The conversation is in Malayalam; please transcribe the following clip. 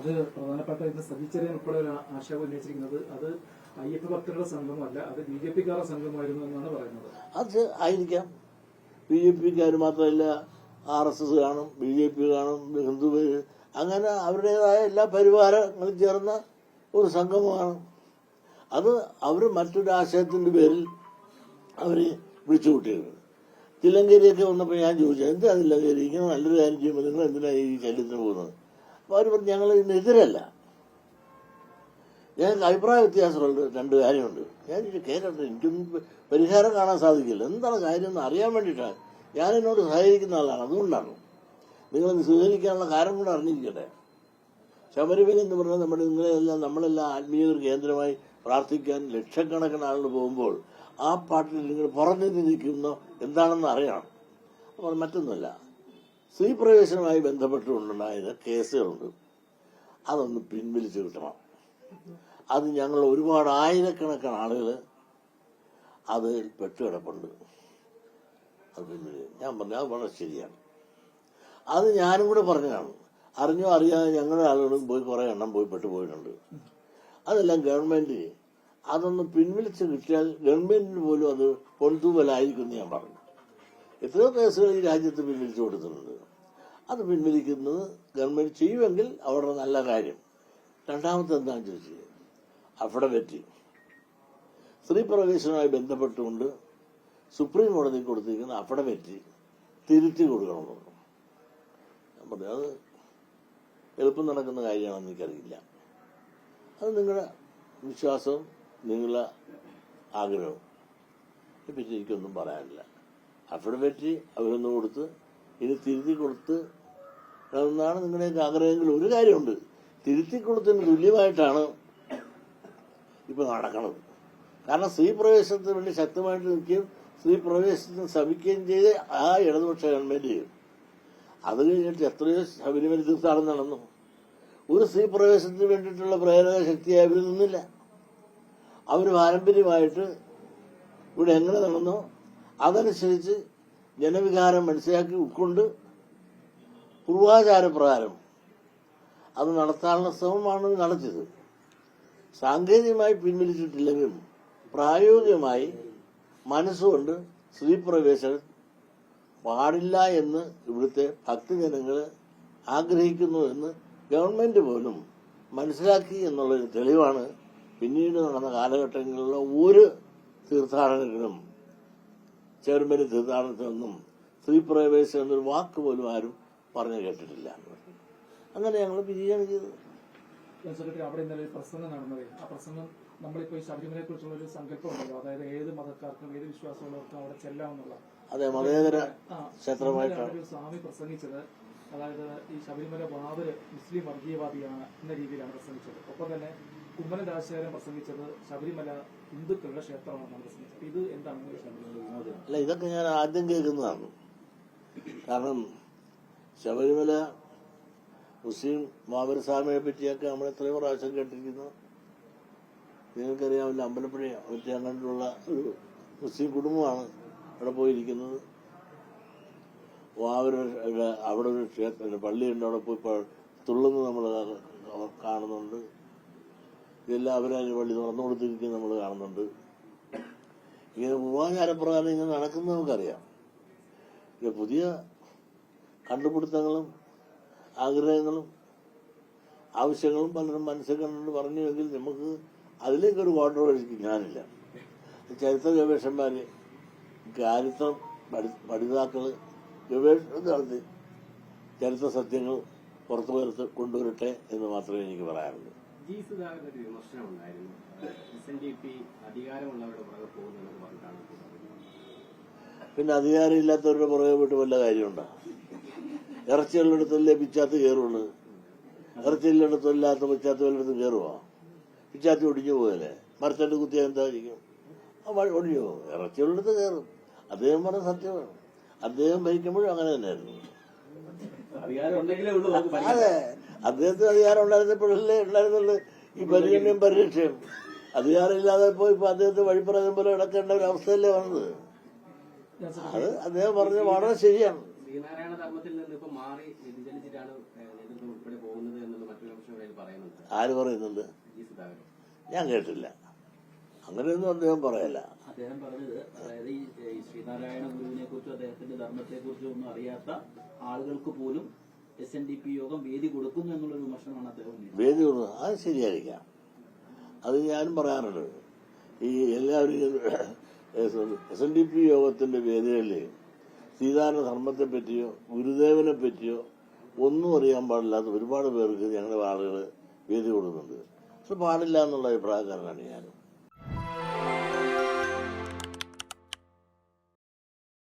അത് പ്രധാനപ്പെട്ട ഇന്ന് സജിച്ചെറിയൻ ഉൾപ്പെടെ ഒരു ആശയം ഉന്നയിച്ചിരിക്കുന്നത് അത് അയ്യപ്പ ഭക്തരുടെ സംഘമല്ല അത് ബി ജെ പിക്കാരുടെ സംഘമായിരുന്നു എന്നാണ് പറയുന്നത്. അത് ആയിരിക്കാം. ബി ജെ പിക്കാർ മാത്രമല്ല ആർ എസ് എസ് കാണും ബി ജെ പി കാണും ഹിന്ദു അങ്ങനെ അവരുടേതായ എല്ലാ പരിവാരങ്ങളും ചേർന്ന ഒരു സംഗമമാണ് അത് അവർ മറ്റൊരു ആശയത്തിന്റെ പേരിൽ അവരെ വിളിച്ചു കൂട്ടിയത് തില്ലങ്കേരിയൊക്കെ വന്നപ്പോൾ ഞാൻ ചോദിച്ചു എന്താ തില്ലങ്കേരി? ഇങ്ങനെ നല്ലൊരു കാര്യം ചെയ്യുമ്പോൾ നിങ്ങൾ എന്തിനാണ് ഈ ശല്യത്തിന് പോകുന്നത്? അവർ പറഞ്ഞു ഞങ്ങൾ ഇതിനെതിരല്ല ഞങ്ങൾക്ക് അഭിപ്രായ വ്യത്യാസമുണ്ട് രണ്ട് കാര്യമുണ്ട്. ഞാൻ കേരളത്തിൽ എനിക്കും പരിഹാരം കാണാൻ സാധിക്കില്ല. എന്താണ് കാര്യം എന്ന് അറിയാൻ വേണ്ടിയിട്ടാണ് ഞാൻ എന്നോട് സഹകരിക്കുന്ന ആളാണ്. അതുകൊണ്ടാണ്. നിങ്ങൾ സ്വീകരിക്കാനുള്ള കാരണം കൂടെ അറിഞ്ഞിരിക്കട്ടെ. ശബരിമല എന്ന് പറഞ്ഞാൽ നമ്മുടെ നിങ്ങളെല്ലാം നമ്മളെല്ലാം ആത്മീയ കേന്ദ്രമായി പ്രാർത്ഥിക്കാൻ ലക്ഷക്കണക്കിന് ആളുകൾ പോകുമ്പോൾ ആ പാട്ടിൽ നിങ്ങൾ പുറഞ്ഞു നിൽക്കുന്ന എന്താണെന്ന് അറിയണം. അപ്പോൾ മറ്റൊന്നുമല്ല. സ്ത്രീ പ്രവേശനവുമായി ബന്ധപ്പെട്ടുകൊണ്ടുണ്ടായ കേസുകളുണ്ട്. അതൊന്ന് പിൻവലിച്ചു കിട്ടണം. അത് ഞങ്ങൾ ഒരുപാട് ആയിരക്കണക്കിന് ആളുകൾ അതിൽ പെട്ടുകിടപ്പുണ്ട്. അത് പിൻവലി ഞാൻ പറഞ്ഞു അത് വളരെ ശരിയാണ്. അത് ഞാനും കൂടെ പറഞ്ഞതാണ്. അറിഞ്ഞോ അറിയാതെ ഞങ്ങളുടെ ആളുകളും പോയി കുറെ എണ്ണം പോയി പെട്ടുപോയിട്ടുണ്ട്. അതെല്ലാം ഗവൺമെന്റ് അതൊന്ന് പിൻവലിച്ച് കിട്ടിയാൽ ഗവൺമെന്റിന് പോലും അത് പൊൻതൂവലായിരിക്കും എന്ന് ഞാൻ പറഞ്ഞു. എത്രയോ കേസുകൾ ഈ രാജ്യത്ത് പിൻവലിച്ചു കൊടുത്തിട്ടുണ്ട്. അത് പിൻവലിക്കുന്നത് ഗവൺമെന്റ് ചെയ്യുമെങ്കിൽ അവരുടെ നല്ല കാര്യം. രണ്ടാമത്തെ എന്താണെന്ന് ചോദിച്ചത് അഫിഡവിറ്റ് സ്ത്രീ പ്രവേശനവുമായി ബന്ധപ്പെട്ടുകൊണ്ട് സുപ്രീം കോടതി കൊടുത്തിരിക്കുന്ന അഫിഡവിറ്റ് തിരുത്തി കൊടുക്കണമെന്ന് പറഞ്ഞു അത് എളുപ്പം നടക്കുന്ന കാര്യമാണെന്ന് എനിക്കറിയില്ല. അത് നിങ്ങളുടെ വിശ്വാസവും നിങ്ങളുടെ ആഗ്രഹവും. ഇപ്പം എനിക്കൊന്നും പറയാനില്ല. അഫിഡവിറ്റ് അവരൊന്ന് കൊടുത്ത് ഇത് തിരുത്തി കൊടുത്ത് എന്നാണ് നിങ്ങളുടെയൊക്കെ ആഗ്രഹമെങ്കിൽ ഒരു കാര്യമുണ്ട്. തിരുത്തി കൊടുത്തതിന് തുല്യമായിട്ടാണ് ഇപ്പൊ നടക്കുന്നത് കാരണം സ്ത്രീ പ്രവേശനത്തിന് വേണ്ടി ശക്തമായിട്ട് നിൽക്കുകയും സ്ത്രീ പ്രവേശനത്തിന് ശ്രമിക്കുകയും ചെയ്ത് ആ ഇടതുപക്ഷ ഗവൺമെന്റ് ചെയ്യും. അത് കഴിഞ്ഞിട്ട് എത്രയോ ശബരിമല തീർത്ഥാടനം നടന്നു. ഒരു സ്ത്രീ പ്രവേശനത്തിന് വേണ്ടിയിട്ടുള്ള പ്രേരക ശക്തിയായി അവർ നിന്നില്ല. അവർ പാരമ്പര്യമായിട്ട് ഇവിടെ എങ്ങനെ നടന്നോ അതനുസരിച്ച് ജനവികാരം മനസ്സിലാക്കി ഉൾക്കൊണ്ട് പൂർവാചാരപ്രകാരം അത് നടത്താനുള്ള ശ്രമമാണ് നടത്തിയത്. സാങ്കേതികമായി പിൻവലിച്ചിട്ടില്ലെങ്കിലും പ്രായോഗികമായി മനസ്സുകൊണ്ട് സ്ത്രീപ്രവേശനം പാടില്ല എന്ന് ഇവിടുത്തെ ഭക്തജനങ്ങൾ ആഗ്രഹിക്കുന്നു എന്ന് ഗവൺമെന്റ് പോലും മനസ്സിലാക്കി എന്നുള്ളൊരു തെളിവാണ് പിന്നീട് നടന്ന കാലഘട്ടങ്ങളിലുള്ള ഒരു തീർത്ഥാടനത്തിനും ചേർമല തീർത്ഥാടനത്തിനൊന്നും സ്ത്രീ പ്രവേശനം എന്നൊരു വാക്ക് പോലും ആരും പറഞ്ഞു കേട്ടിട്ടില്ല. അങ്ങനെ ഞങ്ങൾ പിരിയാണ് ചെയ്തത്. ഞാൻ സെക്രട്ടറി അവിടെ ഇന്നലെ ഒരു പ്രസംഗം നടന്നത്. ആ പ്രസംഗം നമ്മളിപ്പോ ഈ ശബരിമലയെ കുറിച്ചുള്ള ഒരു സങ്കല്പം ഉണ്ടല്ലോ അതായത് ഏത് മതക്കാർക്കും ഏത് വിശ്വാസമുള്ളവർക്കും അവിടെ ചെല്ലാമെന്നുള്ള. അതെ മതേതര ക്ഷേത്രമായിട്ടാണ്. സ്വാമി പ്രസംഗിച്ചത്. അതായത് ഈ ശബരിമല ബാബര് മുസ്ലിം വർഗീയവാദിയാണ് എന്ന രീതിയിലാണ് പ്രസംഗിച്ചത്. ഒപ്പം തന്നെ കുമ്മനം രാജശേഖരൻ പ്രസംഗിച്ചത് ശബരിമല ഹിന്ദുക്കളുടെ ക്ഷേത്രമാണെന്നാണ് പ്രസംഗിച്ചത്. ഇത് എന്താണ് അല്ല ഇതൊക്കെ ഞാൻ ആദ്യം കേൾക്കുന്നതാണ്. കാരണം ശബരിമല മുസ്ലിം മാവരസ്വാമിയെ പറ്റിയൊക്കെ നമ്മൾ എത്രയോ പ്രാവശ്യം കേട്ടിരിക്കുന്നു. നിങ്ങൾക്കറിയാമല്ലോ അമ്പലപ്പുഴ ഒറ്റയാണ്ടുള്ള ഒരു മുസ്ലിം കുടുംബമാണ് അവിടെ പോയിരിക്കുന്നത്. വാവരുടെ അവിടെ ഒരു ക്ഷേത്ര ഒരു പള്ളിയുണ്ട് അവിടെ പോയി തുള്ളുന്നത് നമ്മൾ കാണുന്നുണ്ട്. ഇതെല്ലാം അവരതിന് പള്ളി തുറന്നു കൊടുത്തിരിക്കുന്നത് നമ്മൾ കാണുന്നുണ്ട്. ഇങ്ങനെ ഉപാചാരപ്രകാരം ഇങ്ങനെ നടക്കുന്നത് നമുക്കറിയാം. പിന്നെ പുതിയ കണ്ടുപിടുത്തങ്ങളും ആഗ്രഹങ്ങളും ആവശ്യങ്ങളും പലരും മനസ്സിൽ കണ്ടുകൊണ്ട് പറഞ്ഞുവെങ്കിൽ നമുക്ക് അതിലേക്കൊരു കോൺട്രവേഴ്സിക്ക് ഞാനില്ല. ചരിത്ര ഗവേഷകന്മാര് ചരിത്രം പഠിതാക്കൾ ഗവേഷണം നടത്തി ചരിത്ര സത്യങ്ങൾ പുറത്തു വരുത്ത് കൊണ്ടുവരട്ടെ എന്ന് മാത്രമേ എനിക്ക് പറയാറുള്ളൂ. ജി സുധാകരൻ ഒരു വിമർശനം ഉണ്ടായിരുന്നു എസ് എൻ ഡി പി അധികാരമുള്ളവരുടെ പുറകെ പോകുന്നതെന്ന് പറഞ്ഞിട്ടാണ്. പിന്നെ അധികാരമില്ലാത്തവരുടെ പുറകെ വിട്ട് വല്ല കാര്യമുണ്ടോ? ഇറച്ചിയുള്ളിടത്തല്ലേ പിച്ചാത്ത് കയറുള്ളൂ ഇറച്ചിയുള്ളിടത്തല്ലാത്ത പിച്ചാത്ത് വല്ലയിടത്തും കയറുവോ. പിച്ചാത്തി ഒടിഞ്ഞു പോകല്ലേ മരത്തണ്ട് കുത്തിയാൽ എന്തായിരിക്കും? ഒടിഞ്ഞു പോകും ഇറച്ചിയുള്ളിടത്ത് കയറും. അദ്ദേഹം പറഞ്ഞ സത്യമാണ്. അദ്ദേഹം ഭരിക്കുമ്പോഴും അങ്ങനെ തന്നെയായിരുന്നു. അതെ. അദ്ദേഹത്തിന് അധികാരം ഉണ്ടായിരുന്നപ്പോഴല്ലേ ഉണ്ടായിരുന്നുള്ളൂ ഈ പരിഗണനയും പരിരക്ഷയും. അധികാരം ഇല്ലാതെ പോയി ഇപ്പൊ അദ്ദേഹത്തെ വഴിപ്പറയുന്ന പോലെ കിടക്കേണ്ട ഒരു അവസ്ഥയല്ലേ വന്നത്. അത് അദ്ദേഹം പറഞ്ഞ വളരെ ശരിയാണ്. ശ്രീനാരായണ ധർമ്മത്തിൽ നിന്ന് ഇപ്പൊ മാറി വ്യതിചലിച്ചിട്ടാണ് ഏഹ്, നേതൃത്വം ഉൾപ്പെടെ പോകുന്നത് എന്നുള്ള മറ്റൊരു പറയുന്നുണ്ട്. ആര് പറയുന്നുണ്ട്? ഞാൻ കേട്ടില്ല. അങ്ങനെയൊന്നും അദ്ദേഹം പറയല്ല. അദ്ദേഹം പറഞ്ഞത് അതായത് ഈ കുറിച്ചും ധർമ്മത്തെ കുറിച്ചും ഒന്നും അറിയാത്ത ആളുകൾക്ക് പോലും എസ് എൻ ഡി പി യോഗം വേദി കൊടുക്കുന്നു എന്നുള്ളൊരു വിമർശനമാണ് അദ്ദേഹം വേദി കൊടുത്തു അത് ശരിയായിരിക്കാം. അത് ഞാനും പറയാറുണ്ട്. ഈ എല്ലാവരും എസ് എൻ ഡി പി യോഗത്തിന്റെ വേദികളിൽ സീതാരണ ധർമ്മത്തെ പറ്റിയോ ഗുരുദേവനെ പറ്റിയോ ഒന്നും അറിയാൻ പാടില്ലാത്ത ഒരുപാട് പേർക്ക് ഞങ്ങളുടെ ആളുകൾ വേദി കൊടുക്കുന്നുണ്ട്. പക്ഷെ പാടില്ല എന്നുള്ള അഭിപ്രായക്കാരനാണ് ഞാനും.